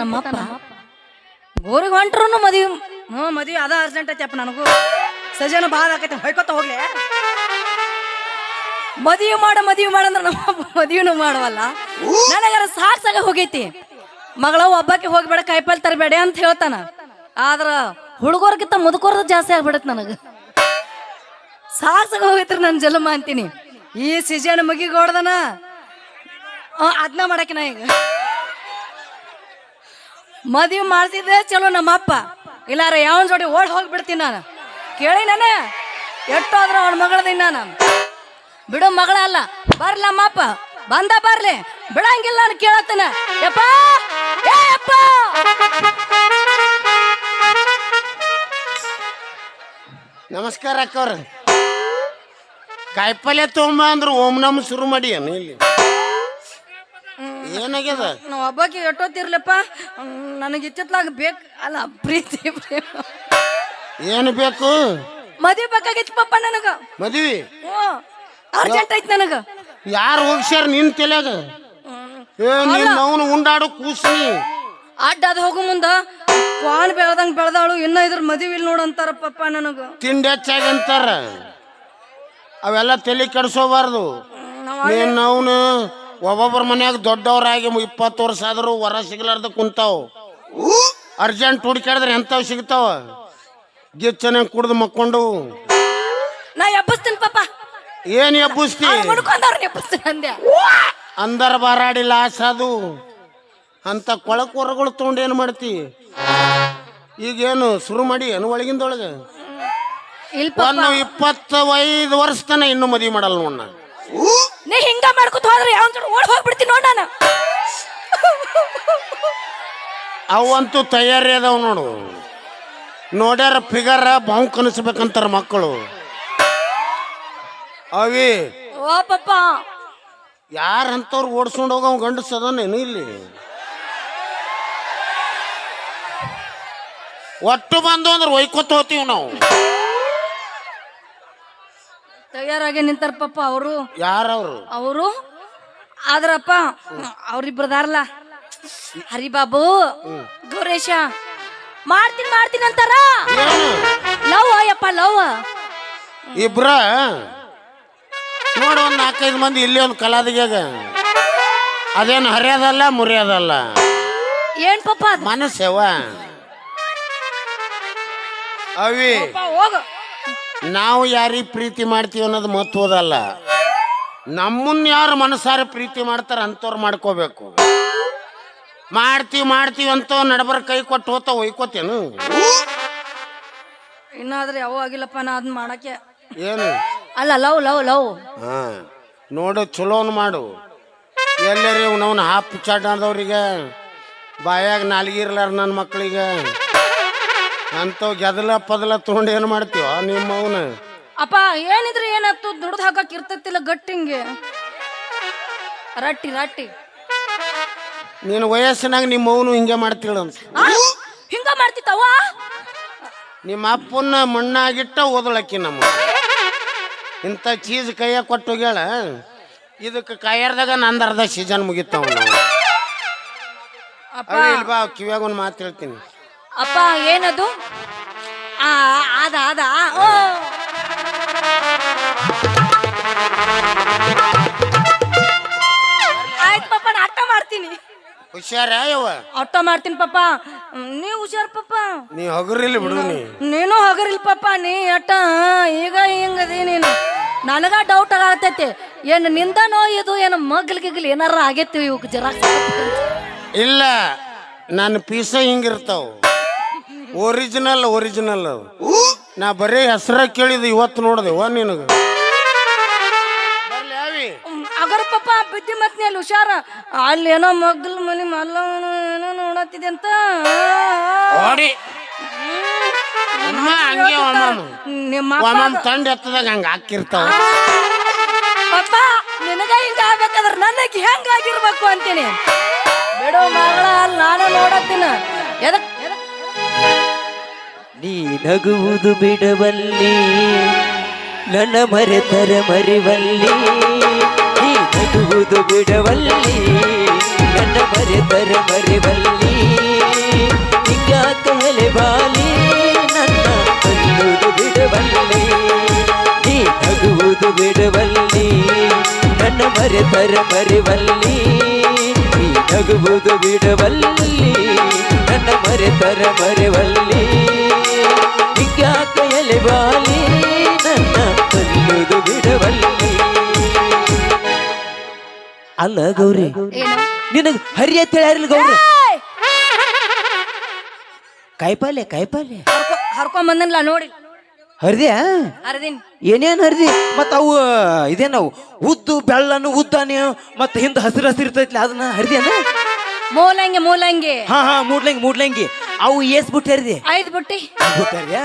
ನಮ್ಮಪ್ಪ. ಗೋರಿಗೆ ಹೊಂಟ್ರು ಮದ್ವಿ ಹ್ಞೂ, ಮದ್ವಿ ಅದ ಅರ್ಜೆಂಟ್ ಐತಪ್ಪ ನನಗೂ. ಸಜನ ಭಾಳ ಆಕೈತೆ, ಹೊಯ್ಕೊತ ಹೋಗ್ಲಿ. ಮದುವೆ ಮಾಡ, ಮದುವೆ ಮಾಡಂದ್ರೆ ನಮ್ಮಪ್ಪ ಮದುವೆನೂ ಮಾಡವಲ್ಲ. ನನಗಾರ ಸಾರ್ಸಾಗ ಹೋಗೈತಿ. ಮಗಳ ಒಬ್ಬಕ್ಕೆ ಹೋಗ್ಬೇಡ, ಕಾಯಿಪಲ್ಲೆ ತರಬೇಡ ಅಂತ ಹೇಳ್ತಾನ. ಆದ್ರ ಹುಡುಗರ್ಗಿಂತ ಮುದುಕೋರ್ದು ಜಾಸ್ತಿ ಆಗ್ಬಿಡತ್ ನನಗೆ. ಸಾರ್ಸಾಗ ಹೋಗೈತ್ರಿ ನನ್ನ ಜನ್ಮ ಅಂತೀನಿ. ಈ ಸಿಜನ್ ಮುಗಿಗೋಡ್ದನ ಅದನ್ನ ಮಾಡಕಿನ ಈಗ. ಮದುವೆ ಮಾಡ್ತಿದ್ದೆ ಚಲೋ ನಮ್ಮಪ್ಪ. ಇಲ್ಲಾರ ಯಾವನ ಜೋಡಿ ಓಡ್ ಹೋಗ್ಬಿಡ್ತೀನಿ ನಾನು. ಕೇಳಿ ನಾನೇ. ಎಷ್ಟಾದ್ರ ಅವನ ಮಗಳದಿನ್ನ ನಾನು. ಬಿಡು ಮಗಳ ಅಲ್ಲ. ಬರ್ಲ ನಮ್ಮಪ್ಪ. ಬಂದ ಬರ್ಲಿ. ಬಿಡಂಗಿಲ್ಲ ನಾನು ಕೇಳತ್ತನ. ಯಪ್ಪ. ಯಪ್ಪ. ನಮಸ್ಕಾರ ಅಕ್ಕವ್ರ. ಕಾಯಿಪಲ್ಯ ತೊಗೊಂಬ ಅಂದ್ರೆ ಓಂ ನಮ್ ಶುರು ಮಾಡಿ ಏನು ಇಲ್ಲಿ? ಏನಾಗ್ಯದ? ನಾವು ಹಬ್ಬಕ್ಕೆ ಎಟ್ಟೋತಿರ್ಲಪ್ಪ. ನನಗೆ ಇತ್ತಿತ್ಲಾಗ ಬೇಕು. ಅಲ್ಲ ಪ್ರೀತಿ ಪ್ರೇಮ. ಏನು ಬೇಕು? ಮದುವೆ ಬೇಕಾಗಿತ್ತು ಪಪ್ಪ ನನಗ. ಮದ್ವಿ? ಹ್ಞೂ ಅರ್ಜೆಂಟ್ ಐತ್ ನನಗ. ಯಾರು ಹೋಗ್ಸ್ಯಾರ ನಿನ್ ತಲೆಯಾಗ? ಏ ನೀನ್ ಅವನು ಉಂಡಾಡು ಕೂಸಿ ಅಡ್ಡ ಅದು ಹೋಗು ಮುಂದ. ಕ್ವಾನ್ ಬೆಳ್ದಂಗ್ ಬೆಳ್ದಾಳು ಇನ್ನ ಇದ್ರ ಮದುವೆ ಇಲ್ಲ ನೋಡಂತಾರ ಪಪ್ಪ ನನಗ. ತಿಂಡಿ ಹೆಚ್ಚಾಗಿ ಅಂತಾರ. ಅವೆಲ್ಲ ತಲೆ ಕೆಡಿಸೋಬಾರ್ದು. ನೀನ್ ಅವನು ಒಬ್ಬೊಬ್ಬರ ಮನ್ಯಾಗ ದೊಡ್ಡವರಾಗಿ ಇಪ್ಪತ್ತು ವರ್ಷ ಆದರೂ ವರ ಸಿಗ್ಲಾರ್ದ ಕುಂತಾವ್. ಅರ್ಜೆಂಟ್ ಹುಡುಕಾಡಿದ್ರೆ ಎಂಥವು ಸಿಗ್ತಾವ? ಗಿಚ್ಚನ ಕುಡ್ದು ಮಕ್ಕೊಂಡು. ನಾ ಎಬ್ಬಸ್ತೀನಿ ಪಾಪ. ಏನ್ ಎಬ್ಬಸ್ತಿ? ಅಂದರ ಬಾರಾಡಿ ಲಾಸ್ ಅದು. ಅಂತ ಕೊಳಕ್ ಹೊರಗಳು ತೊಗೊಂಡು ಏನು ಮಾಡ್ತಿ? ಈಗೇನು ಶುರು ಮಾಡಿ ಏನು ಒಳಗಿಂದೊಳಗೆ? ಒಂದು ಇಪ್ಪತ್ತೈದು ವರ್ಷ ತನ ಇನ್ನೂ ಮದುವೆ ಮಾಡಲ್ಲ ನೋಡ್ ನಾ ನೀ ಹಿಂಗ ಮಾಡ್ಕೊತ ಹೋದ್ರೆ ಯಾವ ಓಡ್ ಹೋಗ್ಬಿಡ್ತೀನಿ ನೋಡ್ ನಾನು. ಅವಂತೂ ತಯಾರಿ ಅದಾವ ನೋಡು. ನೋಡ್ಯಾರ ಫಿಗರ್ ಬಾವು ಕನಸ್ಬೇಕಂತಾರ ಮಕ್ಕಳು. ಅವಿ ಓ ಪಪ್ಪ. ಯಾರಂತವ್ರು ಓಡಿಸ್ಕೊಂಡು ಹೋಗೋ ಗಂಡಸ ಅದಾನೇನು ಇಲ್ಲಿ? ಒಟ್ಟು ಬಂದು ಅಂದ್ರೆ ಒಯ್ಕೊತ ಹೋತೀವಿ ನಾವು. ತಯಾರಾಗಿ ನಿಂತಾರ ಪಪ್ಪ ಅವರು. ಯಾರವ್ರು? ಅವರು? ಆದ್ರಪ್ಪ ಅವ್ರಿಬ್ರದಾರಲ್ಲ ಹರಿಬಾಬು ಗೌರೇಶ. ಮಾಡ್ತೀನಿ ಮಾಡ್ತೀನಿ ಅಂತಾರ? Love Ayyappa love. ಇಬ್ರ? ನೋಡ ಒಂದ್ ನಾಲ್ಕೈದು ಮಂದಿ ಇಲ್ಲಿ ಒಂದು ಕಲಾದಿಗ್ಯಾಗ ಅದೇನು ಹರಿಯೋದಲ್ಲ ಮುರಿಯೋದಲ್ಲ? ಏನ್ ಪಪ್ಪ ಮನಸ್ಸವ ಅವಿ. ಹೋಗು. ನಾವು ಯಾರಿಗೆ ಪ್ರೀತಿ ಮಾಡ್ತೀವಿ ಅನ್ನೋದು ಮಹತ್ವದಲ್ಲ ನಮ್ಮನ್ನ ಯಾರು ಮನಸಾರ ಪ್ರೀತಿ ಮಾಡ್ತಾರ ಅಂಥವ್ರು ಮಾಡ್ಕೋಬೇಕು. ಮಾಡ್ತೀವಿ ಮಾಡ್ತೀವಿ ಅಂತ ನಡಬರ್ ಕೈ ಕೊಟ್ಟು ಹೋತ ಒಯ್ಕೋತೇನು? ಇನ್ನಾದ್ರೆ ಯಾವ ಆಗಿಲ್ಲಪ್ಪ ನಾ ಅದನ್ನ ಮಾಡಕ್ಕೆ. ಏನು? ಅಲ್ಲ ಲವ್ ಲವ್ ಲವ್. ಹಾ. ನೋಡು ಚಲೋನ್ ಮಾಡು. ಎಲ್ಲರಿ ಅವನವನ್ ಹಾಪ್ ಅಂದವ್ರಿಗೆ ಬಾಯಾಗ ನಾಲ್ಗಿರ್ಲಾರ ನನ್ನ ಮಕ್ಕಳಿಗೆ ಅಂಥವು ಗೆದಲ ಪದಲ ತಗೊಂಡು ಏನು ಮಾಡ್ತೀವ ನಿಮ್ಮ ಅವನ? ಅಪ್ಪ ಏನಿದ್ರೆ ಏನಾಗ್ತು ದುಡ್ದು ಹಾಕಕ್ ಇರ್ತೈತಿಲ್ಲ ಗಟ್ಟಿಂಗೆ ರಟ್ಟಿ ರಟ್ಟಿ. ನೀನು ವಯಸ್ಸಿನಾಗ ನಿಮ್ಮ ಅವನು ಹಿಂಗೆ ಮಾಡ್ತೀಳ ಆ, ಹಿಂಗ ಮಾಡ್ತಿತ್ತವ ನಿಮ್ಮ ಅಪ್ಪನ್ನ ಮಣ್ಣಾಗಿಟ್ಟ ಓದಳಕ್ಕಿ ನಮ್ಮ ಇಂಥ ಚೀಸ್ ಕೈಯ ಕೊಟ್ಟು ಹೋಗ್ಯಾಳ. ಇದಕ್ಕೆ ಕಾಯರ್ದಾಗ ನಂದು ಅರ್ಧ ಸೀಸನ್ ಮುಗಿತಾವ ಅಪ್ಪ. ಇಲ್ಲಿ ಬಾ ಕಿವ್ಯಾಗ ಒಂದು ಮಾತು ಹೇಳ್ತೀನಿ. ಅಪ್ಪ ಏನದು? ಆ ಅದ ಅದ ಓ. ಆಯ್ತು ಪಪ್ಪ ನಾ ಅಟ್ಟ ಮಾಡ್ತೀನಿ. ಹುಷಾರ ಯವ್ವ? ಅಟ್ಟ ಮಾಡ್ತೀನಿ ಪಪ್ಪ ನೀ ಹುಷಾರ್ ಪಪ್ಪ ನೀ ಹಗುರಿಲ್ಲ ಬಿಡು ನೀ. ನೀನು ಹಗರಿಲ್ ಪಪ್ಪ ನೀ ಅಟ್ಟ ಈಗ ಹಿಂಗದಿ ನೀನು. ನನಗ ಡೌಟ್ ಆಗತೈತಿ ಏನು ನಿಂದನೋ ಇದು ಏನು ಮಗ್ಲ್ ಗಿಗ್ಲ್ ಏನಾರ ಆಗೈತಿ ಇವಕ್ಕೆ ಜರ ಇಲ್ಲ ನನ್ನ ಪೀಸ ಹಿಂಗಿರ್ತಾವ. ಒರಿಜಿನಲ್ ಒರಿಜಿನಲ್ ನಾ ಬರೀ ಹೆಸರ ಕೇಳಿದ ಇವತ್ತು ನೋಡ್ದೆವ ನಿನಗ. ಬರ್ಲಿ ಆವಿ. ಅಗರ ಪಾಪ ಬಿದ್ದಿ ಮತ್ನಿ ಅಲ್ಲಿ ಹುಷಾರ. ಅಲ್ಲಿ ಏನೋ ಮಗ್ಲ ಮನಿ ಮಲ್ಲ ಏನೋ ನೋಡತ್ತಿದೆ ಅಂತ. ಓಡಿ ಅಮ್ಮ ಹಂಗೆ ನಿಮ್ಮ ಒಮ್ಮಮ್ಮ ತಂಡ ಎತ್ತದಾಗ ಹಂಗೆ ಹಾಕಿರ್ತಾವ. ನಿನಗ ಹಿಂಗ ಆಗ್ಬೇಕಾದ್ರ ನನಗೆ ಹೆಂಗ ಆಗಿರ್ಬೇಕು ಅಂತೀನಿ. ಬಿಡು ಮಗಳ ಅಲ್ಲಿ ನಾನು ನೋಡತ್ತೀನ. ಎದಕ್ಕೆ ಎದಕ್ ನೀ ನಗುವುದು ಬಿಡಬಲ್ಲಿ ನನ್ನ ಮರೆತರ ಮರಿವಲ್ಲಿ. ನೀ ನಗುವುದು ಬಿಡವಲ್ಲಿ, ನನ್ನ ಮರೆತರ ಮರಿವಲ್ಲಿ. ಹಿಂಗಾಕ ಬಾಲಿ, ನನ್ನ ಕಲ್ಲುವುದು ಬಿಡಬಲ್ಲಿ ನೀ ನಗುವುದು ಬಿಡವಲ್ಲಿ, ನನ್ನ ಮರೆತರ ಮರಿವಲ್ಲಿ. ನೀ ನಗುವುದು ಬಿಡವಲ್ಲಿ, ನನ್ನ ಮರೆತರ ಮರಿವಲ್ಲಿ. ಹಿಂಗ್ಯಾಕ ಬಾಲಿ ನನ್ನ ಕೊಲ್ಲುವುದು ಬಿಡವಲ್ಲಿ? ಅಲ್ಲ ಗೌರಿ ಏನು? ನಿನಗ್ ಹರಿ ಅಂತ ಹೇಳ್ಯಾರಿಲ್ಲ ಗೌರಿ? ಕಾಯಿಪಲ್ಲೆ ಹರ್ಕೊ- ಹರ್ಕೊಂಡ್ ಬಂದನ್ಲ ನೋಡಿ. ಹರಿದ್ಯಾ? ಹರಿದಿನ್. ಏನೇನ್ ಹರಿದಿ? ಮತ್ತ ಅವು ಇದೇನವು? ಉದ್ದು ಬೆಳ್ಳನು ಉದ್ದಾನೆ ಮತ್ತ ಹಿಂದ ಹಸಿರು ಹಸಿರು ಇರ್ತೈತ್ಲ ಅದನ್ನ ಹರಿದೇನ ಮೂಲಂಗಿ ಮೂಲಂಗಿ. ಹಾ ಹಾ ಮೂಡ್ಲಂಗಿ ಮೂಡ್ಲಂಗಿ. ಅವು ಎಸ್ ಬಿಟ್ಟು ಐದು ಬುಟ್ಟಿ. ಬಿಟ್ಟಾರ್ಯಾ?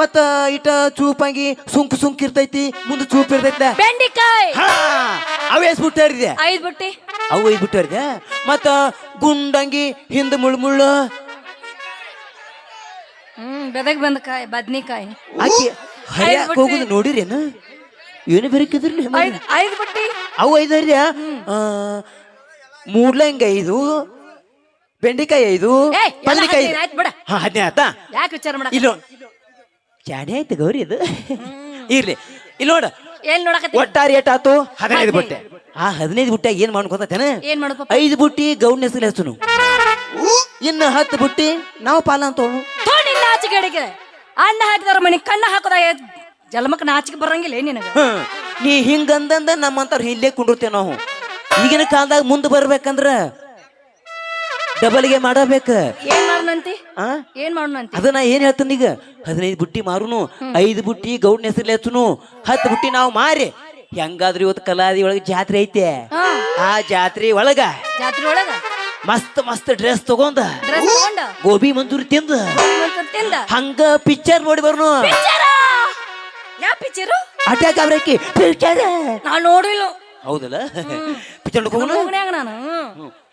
ಮತ್ತ ಇಟ ಚೂಪಂಗಿ ಸುಂಕ್ ಸುಂಕ್ ಇರ್ತೈತಿ ಮುಂದೆ ಚೂಪ್ ಇರ್ತೈತೆ ಬೆಂಡಿಕಾಯಿ. ಹಾ ಅವು ಹರಿದೆ ಐದ್ ಬುಟ್ಟಿ. ಅವು ಐದು ಬಿಟ್ಟು ಹರಿದೆ ಮತ್ತ ಗುಂಡಂಗಿ ಹಿಂದ ಮುಳ್ಳು ಮುಳ್ಳು ಹ್ಮ್ ಬೆದಗ್ ಬಂದ ಕಾಯಿ ಬದ್ನಿಕಾಯಿ. ಆಕಿ ಹರಿಯಾಕ ಹೋಗುದು ನೋಡಿರೇನು ಏನು? ಬೇಕಿದ್ರಲ್ಲ ಐದ್ ಐದ್ ಬುಟ್ಟಿ. ಅವು ಐದು ಹರಿಯ? ಮೂಡ್ಲಂಗಿ ಐದು ಬೆಂಡಿಕಾಯಿ ಐದು ಏಯ್, ಎಲ್ಲ ಬದ್ನಿಕಾಯಿ ಹದಿನೈದು ಆಯ್ತು ಬಿಡ. ಹಾ ಹದಿನೈದು ಯಾಕೆ ವಿಚಾರ ಮಾಡ? ಇಲ್ಲ ಆಯ್ತು ಗೌರಿ ಇದು. ಇರ್ಲಿ ಇಲ್ಲಿ ನೋಡ. ಏನ್ ನೋಡಕತ್ತಿ? ಒಟ್ಟಾರೆ ಏಟ್ ಆತು? ಹದಿನೈದು. ಬುಟ್ಟೆ. ಆ ಹದಿನೈದು ಬುಟ್ಟೆ ಏನ್ ಮಾಡ್ಕೊತೇನ ಏನ್ ಮಾಡ್ಬೇಕು ಐದು ಬುಟ್ಟಿ ಗೌಡ್ನ ಹೆಸರು ಹೆಸರು ಇನ್ನು ಹತ್ತು ಬುಟ್ಟಿ ನಾವು ಪಾಲ ಅಂತ ಆಚೆಗೆ ಅಡಿಗೆ. ಅಣ್ಣ ಹಾಕಿದಾರ ಮನೆ ಕಣ್ಣ ಹಾಕೋದಾಗ ಜಲಮಕ್ ನಾಚಿಕೆ ಬರಂಗಿಲ್ಲ ಏನ್ ನಿನಗ? ನೀ ಹಿಂಗಂದಂದ ನಮ್ಮಂತಾರ ಇಲ್ಲೇ ಕುಂಡಿರ್ತೇವೆ ನಾವು. ಈಗಿನ ಕಾಲದಾಗ ಮುಂದೆ ಬರ್ಬೇಕಂದ್ರ ಡಬಲ್ಗೆ ಮಾಡಬೇಕ. ಏನ್ ಮಾಡೋಣಂತಿ? ಆ? ಏನ್ ಮಾಡೋಣಂತಿ? ಅದನ್ನ ಏನ್ ಹೇಳ್ತೀನಿ ಈಗ? ಹದಿನೈದು ಬುಟ್ಟಿ ಮಾರುನು ಐದು ಬುಟ್ಟಿ ಗೌಡ್ನ ಹೆಸರು ಹಚ್ಚುನು ಹತ್ತು ಬುಟ್ಟಿ ನಾವು ಮಾರಿ. ಹೆಂಗಾದ್ರೂ ಇವತ್ತು ಕಲಾದಿ ಒಳಗೆ ಜಾತ್ರೆ ಐತೆ. ಹಾ. ಆ ಜಾತ್ರೆ ಒಳಗ ಜಾತ್ರೆ ಒಳಗ? ಮಸ್ತ್ ಮಸ್ತ್ ಡ್ರೆಸ್ ತಗೊಂಡ. ಡ್ರೆಸ್ ತಗೊಂಡ? ಗೋಬಿ ಮಂಜೂರಿ ತಿಂದ. ತಿಂದ? ಹಂಗ ಪಿಕ್ಚರ್ ನೋಡಿ ಬರ್ನು. ಪಿಕ್ಚರ ಯಾವ ಪಿಕ್ಚರು ಅಟ್ಯಾಕ್ ಅವ್ರಕ್ಕಿ ಪಿಕ್ಚರ್ ನಾ ನೋಡಿಲ್ಲ. ಹೌದಲ್ಲ? ಪಿಕ್ಚರ್ ನೋಡ್ಕೊಂಡು ನಾನು.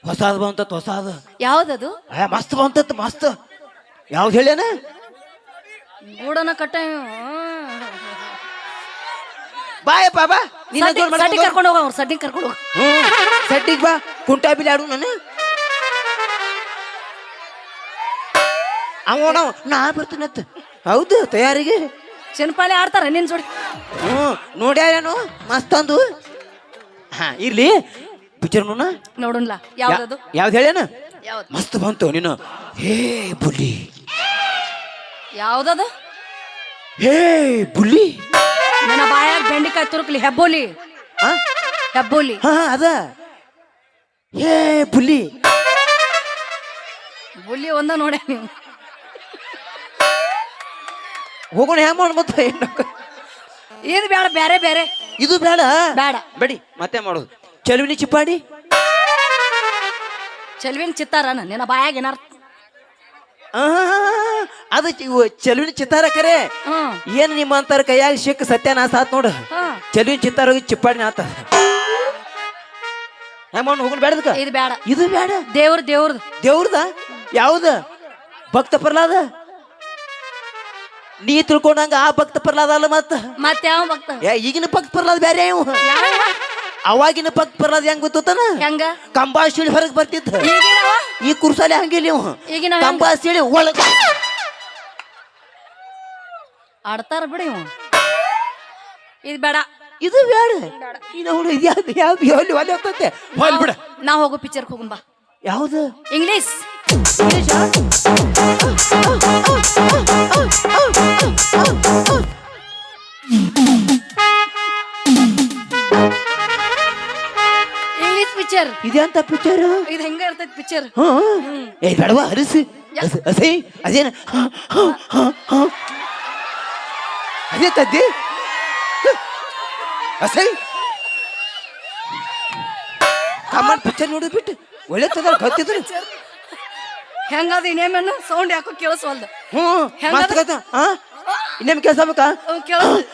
ಹೊಸಾದ್ ಬಂತ ಹೊಸಾದ. ಯಾವ್ದದು? ಆ, ಮಸ್ತ್ ಬಂತತ್ ಮಸ್ತ್. ಯಾವ್ದು ಹೇಳ್ಯಾನ? ಗೂಡನ ಕಟ್ಟ ಬಾಯಪ್ಪ ಬಾ ನೀನ್ ಬಾ. ಸಡ್ಡಿ ಮಾಡ್ಕೊಂಡ್ ಹೋಗು. ಕರ್ಕೊಂಡು ಹೋಗ ಅವ್ರು ಸಡ್ಡಿ ಕರ್ಕೊಂಡು ಹೋಗ. ಹ್ಮ್. ಸೆಟ್ಟಿಗ್ ಬಾ. ಕುಂಟಾ ಬಿಲಿ ಆಡು ನಾನು. ಅವನ ನಾ ಬರ್ತೀನತ್ತ ಹೌದು ತಯಾರಿಗೆ. ಚಿನ್ಪಾಳಿ ಆಡ್ತಾರ ನಿನ್ ಜೋಡಿ. ಹ್ಞೂ ನೋಡ್ಯಾರೇನು? ಮಸ್ತ್ ಅಂದು. ಹಾ ಇರ್ಲಿ. ಪಿಕ್ಚರ್ ನೋಡ ನೋಡೋನ್ಲ ಯಾವ್ದದು? ಯಾವ್ದು ಹೇಳ್ಯಾನ? ಯಾವ್ದು? ಮಸ್ತ್ ಬಂತು ನೀನು. ಹೇ ಬುಲ್ಲಿ. ಯಾವ್ದದು? ಹೇ ಬುಲ್ಲಿ. ನನ್ನ ಬಾಯಾಗ ಬೆಂಡಿಕಾಯಿ ತುರುಕ್ಲಿ ಹೆಬ್ಬೋಲಿ? ಹೆಬ್ಬೋಲಿ. ಹಾ ಅದ. ಹೇ ಬುಲ್ಲಿ. ಬುಲ್ಲಿ ಒಂದ ನೋಡ ನೀವು ಹೋಗೋಣ ಹ್ಯಾಂಗ ಮಾಡ್ಬೋದು ಮತ್ತ? ಏನು ಇದು ಬೇಡ ಬೇರೆ ಬೇರೆ ಇದು ಬೇಡ ಬೇಡ ಬಿಡಿ ಮತ್ತೆ ಮಾಡೋದು? ಚಲುವಿನಿ ಚಿಪ್ಪಾಡಿ ಚಲುವಿನ ಚಿತ್ತಾರ ನಿನ್ನ ಬಾಯಾಗ ಏನಾರ? ಅದು ಚಲುವಿನ ಚಿತ್ತಾರ ಕರೆ. ಹ್ಮ್ ಏನ್ ನಿಮ್ಮ ಅಂತಾರ ಕೈಯಾಗ ಸಿಕ್ಕ ಸತ್ಯನಾಶ ಆತ್ ನೋಡು. ಹಾ. ಚಲುವಿನ ಚಿತ್ತಾರ ಹೋಗಿ ಚಿಪ್ಪಾಡಿ ನಾತ ಹೋಗೋಣ ಬೇಡದಕ್ಕ ಇದು ಬೇಡ. ಇದು ಬೇಡ? ದೇವ್ರ ದೇವ್ರದು. ದೇವ್ರದ? ಯಾವ್ದ? ಭಕ್ತ ಪ್ರಹ್ಲಾದ? ನೀ ತಿಳ್ಕೊಂಡಂಗ ಆ ಭಕ್ತ ಪ್ರಹ್ಲಾದ ಅಲ್ಲ ಮತ್ತ? ಮತ್ತೆ ಯಾವ ಭಕ್ತ? ಏ ಈಗಿನ ಭಕ್ತ ಪ್ರಹ್ಲಾದ ಬೇರೆ ಇವ ಅವಾಗಿನ ಪಕ್ ಬರೋದು ಹೆಂಗ್ ಗೊತ್ತನ ಹೆಂಗ? ಕಂಬಾ ಸಿಳಿ ಹೊರಗೆ ಈಗ ಈ ಕುರ್ಸಾಲೆ ಹಂಗಿಲ್ಲ ಇವ. ಈಗಿನ ಕಂಬಾ ಸಿಳಿ ಒಳಗ. ಆಡ್ತಾರ ಬಿಡಿ ಇವ. ಇದು ಬೇಡ. ಇದು ಬೇಡ. ಇದು ಹುಡು ಇದು ಯಾವ್ದು ಯಾವ್ದು ಎಲ್ಲಿ ಒಲೆ ಹೋಗ್ತೈತೆ ಹೊಲ್ ಬಿಡ. ನಾ ಹೋಗೋ ಪಿಕ್ಚರ್ ಹೋಗುನ್ ಬಾ. ಯಾವುದು? ಇಂಗ್ಲಿಷ್. ಇಂಗ್ಲಿಷ್? ಪಿಕ್ಚರ್ ಇದೆಂತ ಪಿಕ್ಚರ್ ಇದು ಹೆಂಗ ಇರ್ತೈತಿ ಪಿಕ್ಚರ್ ಹ್ಮ್ ಏ ಬೇಡವಾ ಹರಿಸಿ ಹಸಿ ಅದೇನ. ಅದೇ ತದ್ದಿ. ಅಸೈ. ಕಮಲ್ ಪಿಕ್ಚರ್ ನೋಡಿ ಬಿಟ್ಟು. ಒಳ್ಳೆ ತದ ಗೊತ್ತಿದ್ರು. ಹೆಂಗದ ಇನ್ನೇಮೇನು ಸೌಂಡ್ ಯಾಕೋ ಕೇಳಿಸ್ವಲ್ದು. ಹ್ಮ್ ಹೆಂಗದ? ಇನ್ನೇಮ್ ಕೇಳಿಸ್ಬೇಕಾ ಬೇಕಾ ಕೇಳಿಸ್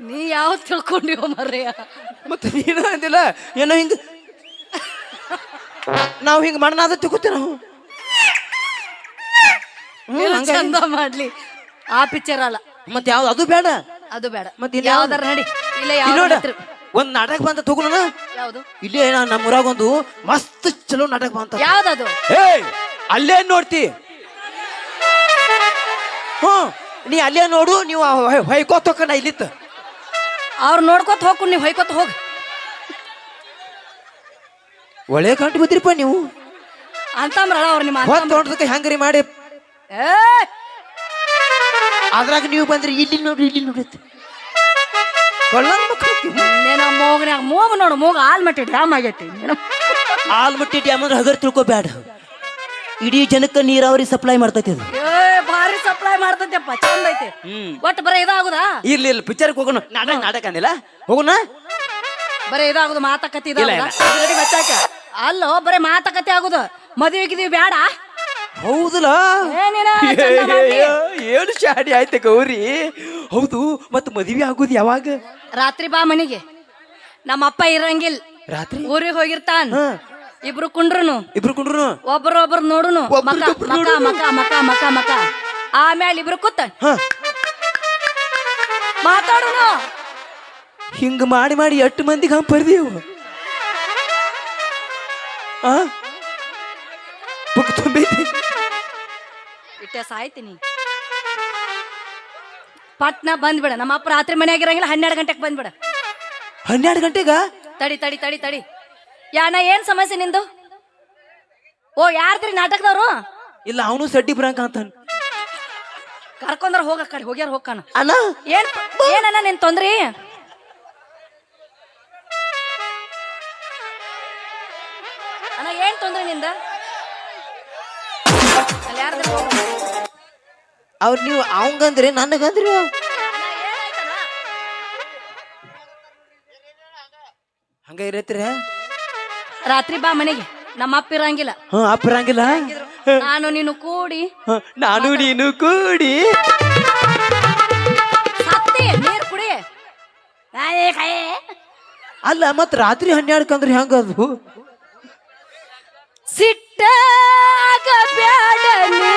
ನೀ ಯಾವ್ದು ತಿಳ್ಕೊಂಡಿವ ಮರ್ಯ ಮತ್ತೆ ನೀನು ಅಂದಿಲ್ಲ ಏನೋ ಹಿಂಗ ನಾವು ಹಿಂಗ ಮಣ್ಣಾದ ಅದ ತಿಳ್ಕೊತೀವಿ ನಾವು ಚಂದ ಮಾಡ್ಲಿ. ಆ ಪಿಕ್ಚರ್ ಅಲ್ಲ. ಮತ್ತೆ ಯಾವ್ದು ಅದು ಬೇಡ. ಅದು ಬೇಡ. ಮತ್ತೆ ಇಲ್ಲಿ ಯಾವ್ದಾರ ನಡಿ. ಇಲ್ಲ ಯಾವ್ದ ಒಂದ್ ನಾಟಕ ಬಂತ ತಗೊಳ್ಳೋಣ ಯಾವ್ದು? ಇಲ್ಲೇ ನಮ್ಮ ನಮ್ಮ ಊರಾಗೊಂದು ಮಸ್ತ್ ಚಲೋ ನಾಟಕ ಬಂತ. ಯಾವ್ದದು? ಏಯ್ ಅಲ್ಲೇ ನೋಡ್ತಿ? ಹ್ಞೂ ನೀ ಅಲ್ಲೇ ನೋಡು ನೀವು ಹೊಯ್ಕೋತ ಹೋಗ ನಾ ಇಲ್ಲಿತ್ತ. ಅವ್ರು ನೋಡ್ಕೊತ ಹೋಗು ನೀವು ಹೊಯ್ಕೊತ ಹೋಗಿ. ಒಳ್ಳೆ ಕಂಡು ಬಿದ್ರಿಪ್ಪ ನೀವು. ಅಂತಂದ್ರಲ್ಲ ಅವ್ರು ನಿಮ್ಮ ಹೊತ್ತು ಹೆಂಗ್ರಿ ಮಾಡಿ. ಏ! ಅದ್ರಾಗ ನೀವು ಬಂದ್ರಿ ಇಲ್ಲಿ ನೋಡ್ರಿ ಇಲ್ಲಿ ನೋಡಿ ಕೊಳ್ಳನ್ ಮಕ್ಕಳು ನೀನ ಮೂಗ್ನ್ಯಾಗ ಮೂಗು ನೋಡು ಮೂಗ ಆಲ್ಮಟ್ಟಿ ಮಟ್ಟಿ ಡ್ಯಾಮ್ ಆಗೈತಿ ಆಲ್ಮಟ್ಟಿ ಡ್ಯಾಮ್ ಅಂದ್ರೆ ಹಗರ್ ತಿಳ್ಕೊಬೇಡ. ಇಡೀ ಜನಕ್ಕೆ ನೀರಾವರಿ ಸಪ್ಲೈ ಮಾಡ್ತೈತಿ ಅದು. ಸಪ್ಲೈ ಮಾಡ್ತೈತೆಪ್ಪ ಚಂದ ಐತಿ. ಒಟ್ಟು ಬರೀ ಇದಾಗುದಾ? ಇರ್ಲಿ ಇಲ್ಲ ಪಿಕ್ಚರ್ ಹೋಗೋಣ. ನಾಟಕ ನಾಟಕ ಅಂದಿಲ್ಲ? ಹೋಗೋಣ? ಬರೀ ಇದಾಗುದು ಮಾತಕತಿ ಇದಾಗುದ. ಅಲ್ಲೋ ಬರೀ ಮಾತಕತೆ ಆಗುದು. ಮದುವೆ ಗಿದ್ವಿ ಬೇಡ ಹೌದಲ್ಲ? ಏನು ಶಾಡಿ ಆಯ್ತು ಗೌರಿ. ಹೌದು ಮತ್ತೆ ಮದುವೆ ಆಗುದು ಯಾವಾಗ? ರಾತ್ರಿ ಬಾ ಮನೆಗೆ. ನಮ್ಮ ಅಪ್ಪ ಇರಂಗಿಲ್ಲ ರಾತ್ರಿ? ಊರಿಗೆ ಹೋಗಿರ್ತಾನ. ಇಬ್ರು ಕುಂಡ್ರುನು. ಇಬ್ರು ಕುಂಡ್ರು ಒಬ್ರು ಒಬ್ರು ನೋಡುನು. ಮಕ ಮಕ ಮಕ ಮಕ ಮಕ ಮಕ. ಆಮೇಲೆ ಇಬ್ರು ಕೂತ ಹ. ಮಾತಾಡೋಣ. ಹಿಂಗ ಮಾಡಿ ಮಾಡಿ ಎಷ್ಟು ಮಂದಿಗೆ ಹಂಗೆ ಪರ್ದೀವು ಆ? ಬುಕ್ ತುಂಬೈತಿ ಇಟ್ಟೆ ಸಾಯ್ತೀನಿ ಪಟ್ನ ಬಂದ್ಬಿಡ. ನಮ್ಮ ಅಪ್ಪ ರಾತ್ರಿ ಮನೆಯಾಗಿರಂಗಿಲ್ಲ ಹನ್ನೆರಡು ಗಂಟೆಗೆ ಬಂದ್ಬಿಡ. ಹನ್ನೆರಡು ಗಂಟೆಗ? ತಡಿ ತಡಿ ತಡಿ ತಡಿ. ಯಾನ ಏನ್ ಸಮಸ್ಯೆ ನಿಂದು? ಓ ಯಾರ್ದ್ರಿ ನಾಟಕದವ್ರು? ಇಲ್ಲ ಅವನು ಸಡ್ಡಿ ಬ್ರಾಂಕ್ ಅಂತಾನ. ಕರ್ಕೊಂಡ್ರ ಹೋಗ ಕಡೆ ಹೋಗ್ಯಾರ ಹೋಗ್ಕಾನ ಅಣ್ಣ. ಏನ್ ಏನಣ್ಣ ನಿನ್ ತೊಂದ್ರಿ? ಅಣ್ಣ ಏನ್ ತೊಂದ್ರೆ ನಿಂದ? ಅವ್ರ ನೀವು ಅವಂಗಂದ್ರಿ ನನಗಂದ್ರಿ? ಹಂಗ ಇರತ್ರಿ ರಾತ್ರಿ ಬಾ ಮನೆಗೆ. ನಮ್ಮ ಅಪ್ಪ ಇರಂಗಿಲ್ಲ. ಹಾ ಅಪ್ಪರಂಗಿಲ್ಲ ನಾನು ನೀನು ಕೂಡಿ. ನಾನು ನೀನು ಕೂಡಿ. ಸತ್ತಿ ನೀರ್ ಕುಡಿ. ನಾನೇ ಅಲ್ಲ ಮತ್ ರಾತ್ರಿ ಹನ್ನೆರಡಕ್ಕಂದ್ರೆ ಹೆಂಗದು ಸಿಟ್ಟಾಗ ಬ್ಯಾಡ ನೀ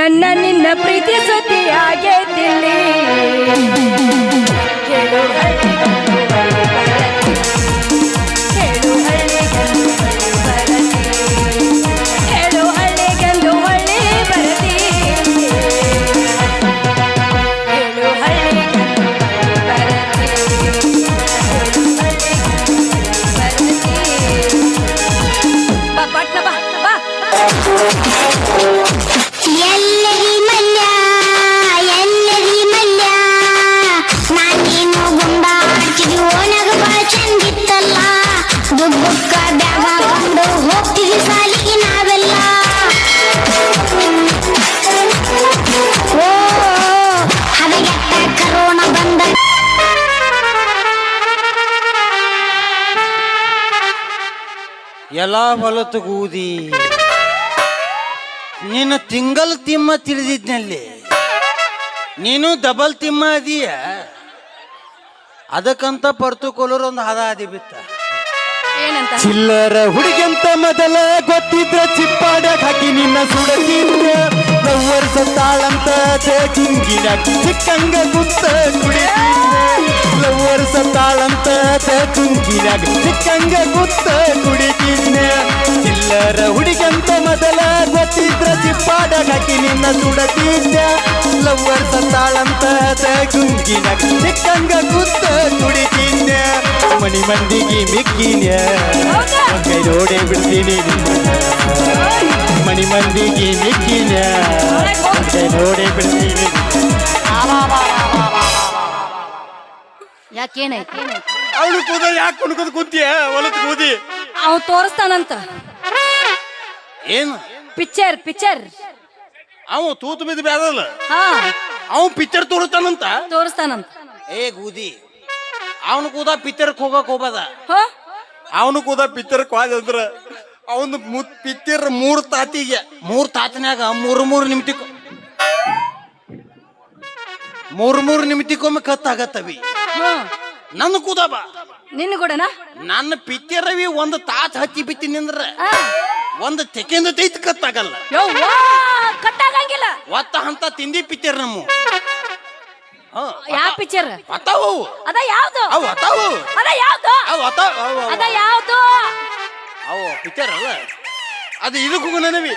ನನ್ನ ನಿನ್ನ ಪ್ರೀತಿ ಸುದ್ದಿ Thank ಕೇಳು ನೀನು ಹದಗೆಟ್ಟ ಕರೋಣ ಬಂದ ಎಲ್ಲ ಹೊಲತುಗೂದಿ ನಿನ್ನ ತಿಂಗಲ್ ತಿಮ್ಮ ತಿಳಿದಿದ್ನಲ್ಲಿ. ನೀನು ಡಬಲ್ ತಿಮ್ಮ ಅದೀಯ. ಅದಕ್ಕಂತ ಪರ್ತುಕೊಲರ್ ಒಂದು ಹದ ಅದಿ ಬಿತ್ತ ಚಿಲ್ಲರ ಹುಡುಗಂತ ಮೊದಲ ಗೊತ್ತಿದ್ರ ಚಿಪ್ಪಾಡ ಹಾಕಿ ನಿನ್ನ ಸುಡತಿದ್ರ ನವ್ವರ್ ತಾಳಂತ ಚಿಂಗಿನ ಚಿಕ್ಕಂಗ ಗುತ್ತ ಕುಡಿತಿದ್ರ ಲವ್ವರ್ಸ ತಾಳಂತ ಕುಂಗಿನ ಚಿಕ್ಕಂಗ ಗುತ್ತ ಕುಡಿತಿದ್ನ ಚಿಲ್ಲರ ಹುಡುಗಂತ ಮೊದಲ ಗೊತ್ತಿದ್ರ ಚಿಪ್ಪಾಡ ಹಾಕಿ ನಿನ್ನ ಸುಡತಿದ್ದ ಲವ್ವರ್ ಸತ್ತಾಳಂತ ಚಿಂಗಿನ ಚಿಕ್ಕಂಗ ಗುತ್ತ ಮಣಿ ಮಂದಿಗೆ ಮಿಕ್ಕಿನ ಕೈ ನೋಡೇ ಬಿಡ್ತೀನಿ. ಮಣಿ ಮಂದಿಗೆ ಮಿಕ್ಕಿನ ಕೈ ನೋಡೇ ಬಿಡ್ತೀನಿ ಯಾಕೇನಾಯ್ತು? ಅವಳು ಕೂದ ಯಾಕೆ ಕುಣ್ಕೋದ್ ಕೂತಿಯ? ಹೊಲದ ಕೂದಿ? ಅವ್ ತೋರಿಸ್ತಾನಂತ. ಏನು? Picture picture. ಅವ ತೂತು ಬಿದ್ದು ಬ್ಯಾದಲ್ಲ ಹಾ. ಅವ ಪಿಕ್ಚರ್ ತೋರಿಸ್ತಾನಂತ? ತೋರಿಸ್ತಾನಂತ. ಏ ಗೂದಿ ಅವನು ಕೂದ ಪಿಕ್ಚರ್ಕ್ ಹೋಗಕ್ ಹೋಗದ ಹೋ? ಅವನು ಕೂದ ಪಿಕ್ಚರ್ಕ್ ಹೋದಂದ್ರ ಅವನು ಪಿತ್ತರ ಮೂರ್ ತಾತಿಗೆ. ಮೂರ್ ತಾತನ್ಯಾಗ ಮೂರ್ ಮೂರ್ ನಿಮಿಷಕ್ಕೆ ಮೂರ್ ಮೂರ್ ನಿಮಿತಿಕೊಮ್ಮೆ ಕತ್ತಾಗತ್ತವಿ ನನ್ನ ಕೂದ ಬಾ. ನಿನ್ನ ಕೂಡನಾ? ನನ್ನ ಪಿತ್ತರವಿ ಒಂದು ತಾತ ಹಚ್ಚಿ ಬಿತ್ತಿ ನಿಂದ್ರ ಒಂದ್ ತೆಕೆಂದ ತೈತ್ ಕತ್ತಾಗಲ್ಲ ಕಟ್ಟಾಗಂಗಿಲ್ಲ ಒತ್ತ ಹಂತ ತಿಂದಿ ಪಿತ್ತರ್ ನಮ್ಮ. ಹಾ, ಯಾವ ಪಿಕ್ಚರ್ ಅತ್ತಾವು. ಅದ ಯಾವ್ದು? ಅವು ಅತ್ತಾವು ಅದ ಯಾವ್ದು? ಅವು ಅತ್ತಾವು ಅವು ಅವು. ಅದ ಯಾವ್ದು? ಅವು ಪಿಕ್ಚರ್ ಅಲ್ಲ. ಅದು ಇದಕ್ಕೂ ನೆನವಿ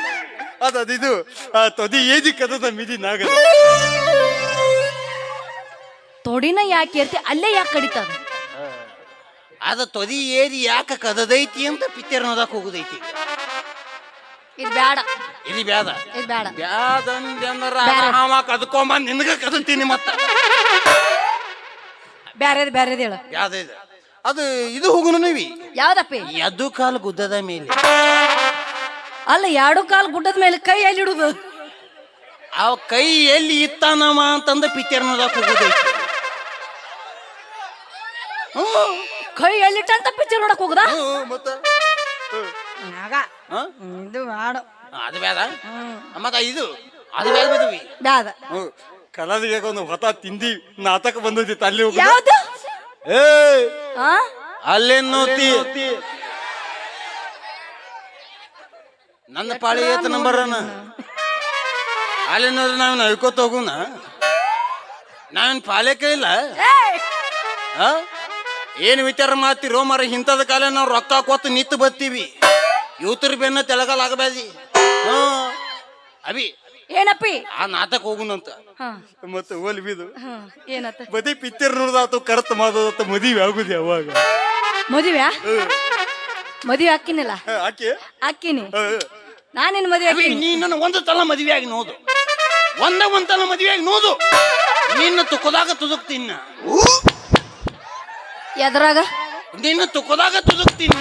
ಅದು ಅದು ಇದು. ಆ ತೊದಿ ಏಜಿ ಕದದ ಮಿದಿ ನಾಗ ತೊಡಿನ ಯಾಕೆ ಇರ್ತಿ ಅಲ್ಲೇ ಯಾಕೆ ಕಡಿತದ? ಅದ ತೊದಿ ಏರಿ ಯಾಕೆ ಕದದೈತಿ ಅಂತ ಪಿಕ್ಚರ್ ನೋದಕ್ ಹೋಗುದೈತಿ. ಇದು ಬೇಡ ಇದು ಬ್ಯಾದ. ಇದು ಬೇಡ. ಹಾವ ಕದ್ಕೊಂಬಂದ್ ನಿನಗ ಕದಂತೀನಿ ಮತ್ತ. ಬ್ಯಾರೇದ್ ಬ್ಯಾರೇದ್ ಹೇಳ. ಬ್ಯಾದ ಇದು. ಅದು ಇದು ಹೋಗುನು ನೀವಿ. ಯಾವ್ದಪ್ಪಿ? ಎದ್ದು ಕಾಲು ಗುದ್ದದ ಮೇಲೆ. ಅಲ್ಲ ಎರಡು ಕಾಲು ಗುಡ್ಡದ ಮೇಲೆ ಕೈ ಎಲ್ಲಿ ಇಡುದು? ಅವ ಕೈ ಎಲ್ಲಿ ಇತ್ತಾನವ ಅಂತಂದ ಪಿಕ್ಚರ್ ನೋಡಕ್ಕೆ ಕೈ ಎಲ್ಲಿಟ್ಟಂತ ಪಿಕ್ಚರ್ ನೋಡಕ್ ಹೋಗುದ? ಇದು ಬೇಡ ಅದು ಬೇಡ. ಮತ್ತ ಇದು ಅದು ಬೇಡ ಬದವಿ ಬ್ಯಾದ ಕಲಾದಿಗೆ ಒಂದು ಹೊತ ತಿಂದಿ ನಾಟಕ ಬಂದಿತ್ತು ಅಲ್ಲಿ ಹೋಗಿ ಯಾವ್ದು? ಏ! ಆ? ಅಲ್ಲೇನ್ ನೋತಿ ನನ್ನ ಪಾಳಿ ಏತ ನಂಬರ್ ಅಲ್ಲಿ ನೋಡ್ರಿ ನಾವ್ ನಡ್ಕೋತ ಹೋಗುನ. ನಾವೇನ್ ಪಾಳೆ ಇಲ್ಲ. ಏಯ್! ಆ? ಏನ್ ವಿಚಾರ ಮಾಡ್ತಿರೋ ಮರ ಇಂಥದ ಕಾಲ ನಾವು ರೊಕ್ಕ ಕೊತ್ತು ನಿಂತು ಬತ್ತೀವಿ ಯೂತರ ಬೆನ್ನ ತೆಳಗಲ್ ಆಗಬೇಡಿ ಹಾ. ಅವಿ ಏನಪ್ಪಿ? ಆ ನಾಟಕ ಹೋಗುನಂತ. ಹಾ. ಮತ್ತೆ ಓಲ್ ಬಿದು. ಹಾ ಏನತ್ತ? ಬದಿ ಪಿಕ್ಚರ್ ನೋಡ್ದಾತು ಕರ್ತ ಮಾಡೋದತ್ತ ಮದುವೆ ಆಗುದಿ ಅವಾಗ. ಮದುವೆ ಮದುವೆ ಹಾಕಿನಲ್ಲ? ಆಕೆ ಹಾಕಿನಿ. ನಾನೇನ್ ಮದುವೆ ಅವಿ ಹಾಕಿನಿ? ನೀ ನನ್ನ ಒಂದು ತಲ ಮದುವೆ ಆಗಿ ನೋದು ಒಂದ ಒಂದ್ ತಲ ಮದುವೆ ಆಗಿ ನೋದು ನಿನ್ನ ತುಕ್ಕದಾಗ ತುದುಕ್ತೀನಿ. ಎದ್ರಾಗ? ನಿನ್ನ ತುಕ್ಕದಾಗ ತುದುಕ್ತೀನಿ.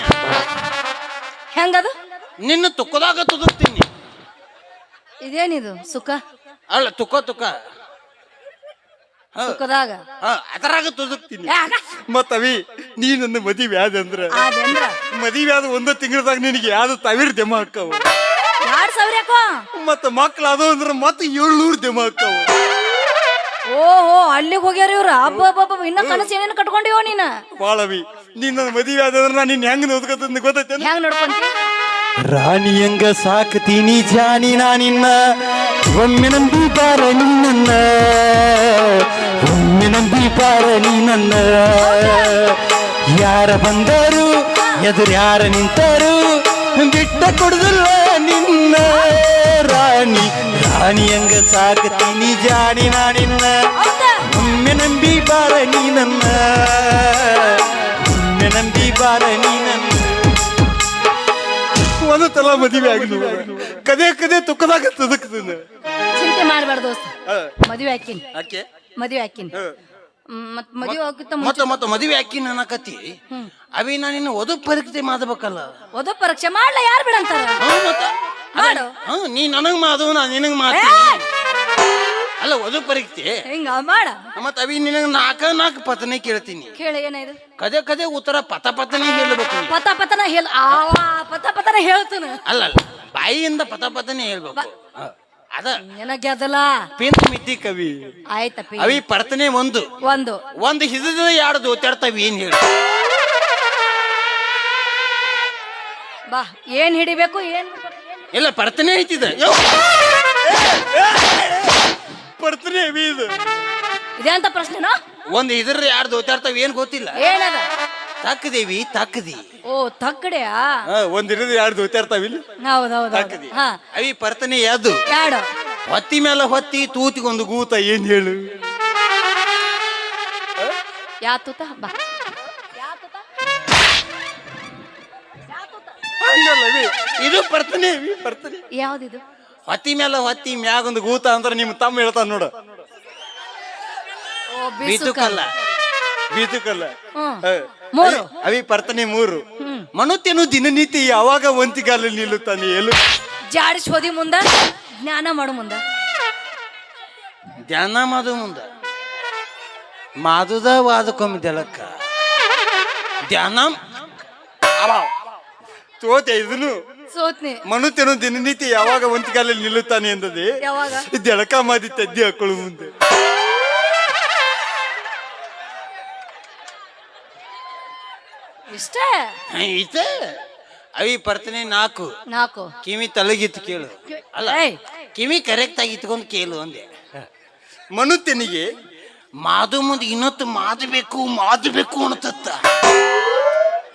ಹೆಂಗದು? ನಿನ್ನ ತುಕ್ಕದಾಗ ತುದುಕ್ತೀನಿ ಇದೇನಿದು? ಸುಖ? ಅಲ್ಲ ತುಕ ತುಕ. ಸುಖದಾಗ? ಹ, ಅದರಾಗ ತುದುಕ್ತೀನಿ. ಯಾಕ? ಮತ್ತ ಅವಿ ನೀ ನನ್ನ ಮದುವೆ ಆದ ಅಂದ್ರ? ಅದಂದ್ರ ಮದುವೆ ಆದ ಒಂದು ತಿಂಗಳದಾಗ ನಿನಗೆ ಯಾವ್ದು ತವಿರ್ ದೆಮ ಹಾಕವು? ಎರಡ್ ಸಾವಿರ ಯಾಕೋ ಮತ್ತ ಮಕ್ಳು ಅದು ಅಂದ್ರ ಮತ್ತೆ ಏಳ್ನೂರು ದೆಮ ಹಾಕವು. ಓಹೋ ಅಲ್ಲಿಗೆ ಹೋಗ್ಯಾರ ಇವ್ರ? ಹಬ್ಬ ಹಬ್ಬ ಇನ್ನ ಕನಸು ಏನೇನು ಕಟ್ಕೊಂಡಿವೋ ನೀನ? ಬಾಳವಿ ನಿನ್ನ ನನ್ನ ಮದುವೆ ಆದಂದ್ರ ನಾನು ನಿನ್ ಹೆಂಗ್ ನೋದ್ಕೊತ ಗೊತ್ತೈತೆ ಹೆಂಗ್ ನೋಡ್ಕೊಂತಿ? ರಾಣಿಯಂಗ ಸಾಕ್ತೀನಿ ಜಾನಿ ನಾನಿನ್ನ ಒಮ್ಮೆ ನಂಬಿ ಬಾರ ನಿನ್ನ ಒಮ್ಮೆ ನಂಬಿ ಬಾರ ನನ್ನ ಯಾರ ಬಂದರು ಎದುರು ಯಾರ ನಿಂತರು ಬಿಟ್ಟ ಕೊಡುದಿಲ್ಲ ನಿನ್ನ ರಾಣಿ ರಾಣಿಯಂಗ ಸಾಕ್ತೀನಿ ಜಾನಿ ನಾನಿನ್ನ ಒಂದು ತಲ ಮದುವೆ ಆಗಿ ಕದೇ ಕದೇ ತುಕ್ಕದಾಗ ತುದುಕ್ತೀನಿ ಚಿಂತೆ ಮಾಡಬಾರ್ದು ದೋಸ್ತ. ಮದುವೆ ಹಾಕಿನಿ. ಯಾಕೆ? ಮದುವೆ ಹಾಕಿನಿ. ಹ್ಮ್, ಮತ್ ಮದುವೆ ಹೋಗಿತ್ತ ಮತ್ತೆ ಮತ್ತೆ ಮದುವೆ ಹಾಕಿ ಅನ್ನಕತ್ತಿ. ಅವಿ ನಾನು ನಿನ್ನ ವಧು ಪರೀಕ್ಷೆ ಮಾಡಬೇಕಲ್ಲ. ಓದೋ ಪರೀಕ್ಷೆ ಮಾಡ್ಲ ಯಾರು ಬಿಡಂತಾರ? ಮಾಡು. ಹ್ಞೂ ನೀ ನನಗ್ ಮಾದು ನಾ ನಿನಗ್ ಮಾತು ಅಲ್ಲ ಅದು ಪರೀಕ್ಷೆ ಹಿಂಗ ಮಾಡ. ಮತ್ತ ಅವಿ ನಿನಗ್ ನಾಕ ನಾಲ್ಕು ಪತನೆ ಕೇಳ್ತೀನಿ. ಕೇಳ ಏನಾಯ್ತು? ಕದೆ ಕದೆ ಉತ್ತರ ಪತ ಪತನೆ ಹೇಳ್ಬೇಕು ನೀ. ಪತ ಪತನ ಹೇಳ ಆ ಪತ ಪತನ ಹೇಳ್ತಾನ. ಅಲ್ಲ ಅಲ್ಲ ಬಾಯಿಯಿಂದ ಪತ ಪತನೆ ಹೇಳ್ಬೇಕು. ಹ. ಅದ ಏನ ಗೆದಲ ಪಿನ್ ಮಿತಿ ಕವಿ. ಆಯ್ತಪ್ಪಿ ಅವಿ ಪರ್ತನೆ ಒಂದು. ಒಂದು. ಒಂದು ಹಿಡಿದ ಎರಡು ದೋತಾಡ್ತಾವ ಏನ್ ಹೇಳಿ? ಬಾ ಏನ್ ಹಿಡಿಬೇಕು ಏನ್? ಇಲ್ಲ ಪರ್ತನೆ ಐತಿದ. ಇದು. ಇದೆಂತ ಪ್ರಶ್ನೆನಾ? ಒಂದ್ ಇದ್ರ ಎರಡು ದೋತಾಡ್ತಾವ ಏನ್ ಗೊತ್ತಿಲ್ಲ. ಏನದ? ತಕ್ಕದೇವಿ ತಕ್ಕದಿ ಓ ತಕ್ಕಡೆಯಾ ಒಂದ್ ಇರದ ಎರಡು ದೋತಾಡ್ತಾವ ಇಲ್ಲಿ? ಹೌದೌದು ಹೌದ್ ತಕ್ಕದಿ ಹಾ. ಅವಿ ಪರ್ತನೆ ಯಾವ್ದು ಯಾಡ ಹೊತ್ತಿ ಮೇಲೆ ಹೊತ್ತಿ ತೂತಿಗೊಂದು ಗೂತ ಏನ್ ಹೇಳು? ಯಾ ತೂತ? ಬಾ. ಯಾ ತೂತ? ಯಾ ತೂತ? ಹಂಗಲ್ಲ ಅವಿ. ಇದು ಪರ್ತನೆ ಅವಿ ಪರ್ತನೆ. ಯಾವ್ದಿದು? ಹೊತ್ತಿ ಮೇಲೆ ಹೊತ್ತಿ ಮ್ಯಾಗೊಂದು ಗೂತ ಅಂದ್ರೆ ನಿಮ್ ತಮ್ಮ ಹೇಳ್ತಾನ ನೋಡು. ಬೀತುಕಲ್ಲ. ಬೀತುಕಲ್ಲ. ಮೂರು. ಅವಿ- ಪರ್ತನೆ ಮೂರು. ಮನುತ್ಯನು ದಿನನಿತ್ಯ ಯಾವಾಗ ಒಂತಿಗಾಲ ನಿಲ್ಲುತ್ತಾನೆ ಎಲ್ಲು ಜಾಡಿಸ್ ಹೋದಿ ಮುಂದ ಜ್ಞಾನ ಮಾಡು ಮುಂದ. ಧ್ಯಾನ ಮಾದು ಮುಂದ. ಮಾದುದ ವಾದಕ್ಕೊಮ್ಮೆ ಜಲಕ್ಕ ಧ್ಯಾನ. ತೋತೆ ಇದನ್ನು ಸೋತ್ನಿ. ಮನುತ್ಯನು ದಿನನಿತ್ಯ ಯಾವಾಗ ಒಂತಿಗಾಲ ನಿಲ್ಲುತ್ತಾನೆ ಎಂದದೆ ಯಾವಾಗ? ಜಳಕ ಮಾದಿ ತದ್ದಿ ಹಾಕೊಳ್ಳು ಮುಂದೆ. ಇಷ್ಟೇ? ಐತೆ ಅವಿ ಪರ್ತನೆ ನಾಲ್ಕು ನಾಲ್ಕು ಕಿವಿ ತಲಗಿತ್ತು ಕೇಳು. ಅಲ್ಲ. ಕಿವಿ ಕರೆಕ್ಟ್ ಆಗಿ ಇಟ್ಕೊಂಡು ಕೇಳು ಅಂದೆ. ಮನು ಮನುತ್ಯನಿಗೆ ಮಾದು ಮುಂದೆ ಇನ್ನೊತ್ತು ಮಾದಬೇಕು ಮಾದಬೇಕು ಅನ್ನತತ್ತ